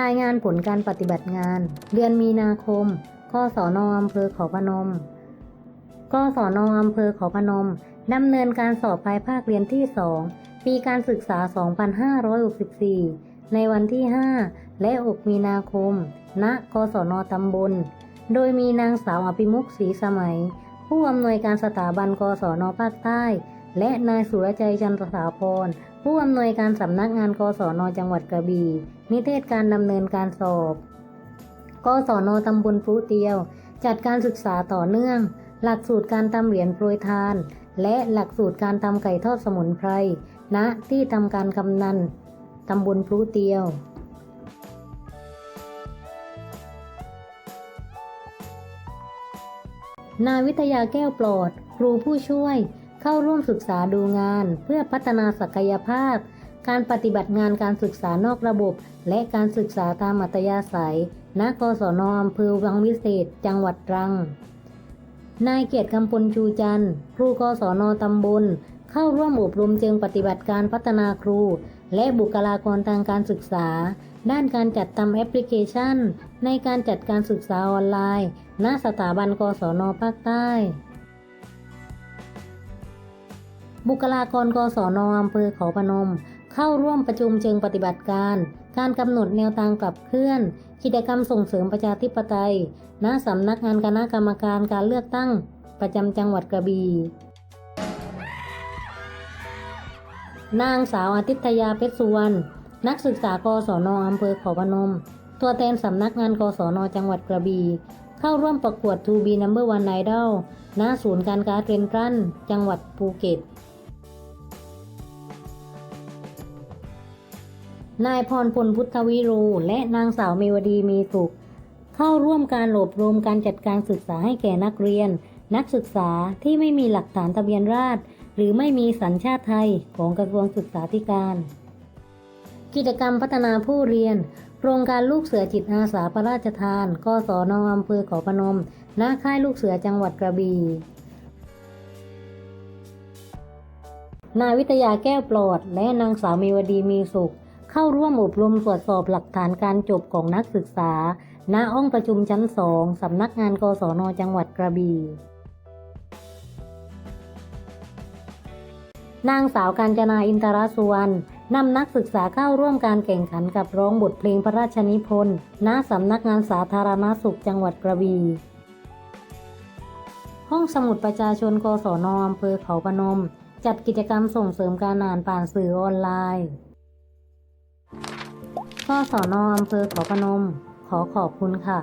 รายงานผลการปฏิบัติงาน เดือนมีนาคมกศนอำเภอขาพนมกศนอำเภอขาพนมดำเนินการสอบปลายภาคเรียนที่ 2 ปีการศึกษา 2564 ในวันที่ 5 และ 6 มีนาคม ณกศนตำบล โดยมีนางสาวอภิมุขศรีสมัย ผู้อำนวยการสถาบันกศนภาคใต้ และนายสุรใจจันทสาพรผู้อำนวยการสำนักงานกศนจังหวัดกระบี่นิเทศการดำเนินการสอบกศนตำบลพลุเตียว จัดการศึกษาต่อเนื่อง หลักสูตรการทำเหรียญโปรยทาน และหลักสูตรการทำไก่ทอดสมุนไพรณที่ทำการกำนันตำบลพลุเตียวนายวิทยาแก้วปลอด ครูผู้ช่วย เข้าร่วมศึกษาดูงาน เพื่อพัฒนาศักยภาพ การปฏิบัติงานการศึกษานอกระบบ และการศึกษาตามอัตยาศัย ณ กศนอำเภอวังวิเศษ จังหวัดตรัง นายเกียรติกำพลชูจันทร์ ครูกศนตำบล เข้าร่วมอบรมเชิงปฏิบัติการพัฒนาครู และบุคลากรทางการศึกษา ด้านการจัดทำแอปพลิเคชัน ในการจัดการศึกษาออนไลน์ ณ สถาบันกศนภาคใต้ บุคลากรกศนอำเภอเขาพนม เข้าร่วมประชุมเชิงปฏิบัติการ การกำหนดแนวทางขับเคลื่อน กิจกรรมส่งเสริมประชาธิปไตย ณสำนักงานคณะกรรมการการเลือกตั้ง ประจำจังหวัดกระบี่นางสาวอาทิตยาเพชรสุวรรณนักศึกษากศนอำเภอเขาพนม ตัวแทนสำนักงานกศนจังหวัดกระบี่เข้าร่วมประกวด 2B Number One Idol ณศูนย์การค้าเทรนทรันจังหวัดภูเก็ต นายพรพลพุทธวิรูและนางสาวเมวดีมีสุข เข้าร่วมการอบรวมการจัดการศึกษาให้แก่นักเรียน นักศึกษาที่ไม่มีหลักฐานทะเบียนราษฎรหรือไม่มีสัญชาติไทยของกระทรวงศึกษาธิการ กิจกรรมพัฒนาผู้เรียน โครงการลูกเสือจิตอาสาพระราชทานกศนอำเภอขาพนมณค่ายลูกเสือจังหวัดกระบี่นายวิทยาแก้วปลอด และนางสาวเมวดีมีสุข เข้าร่วมอบรมตรวจสอบหลักฐานการจบของนักศึกษา ณ ห้องประชุมชั้นสองสำนักงานกศนจังหวัดกระบี่นางสาวกาญจนาอินทรสุวรรณนำนักศึกษาเข้าร่วมการแข่งขันกับร้องบทเพลงพระราชนิพนธ์ณสำนักงานสาธารณสุขจังหวัดกระบี่ห้องสมุดประชาชนกศนอำเภอเขาพนม จัดกิจกรรมส่งเสริมการอ่านผ่านสื่อออนไลน์ กอสอนอำเภอเขาพนม ขอขอบคุณค่ะ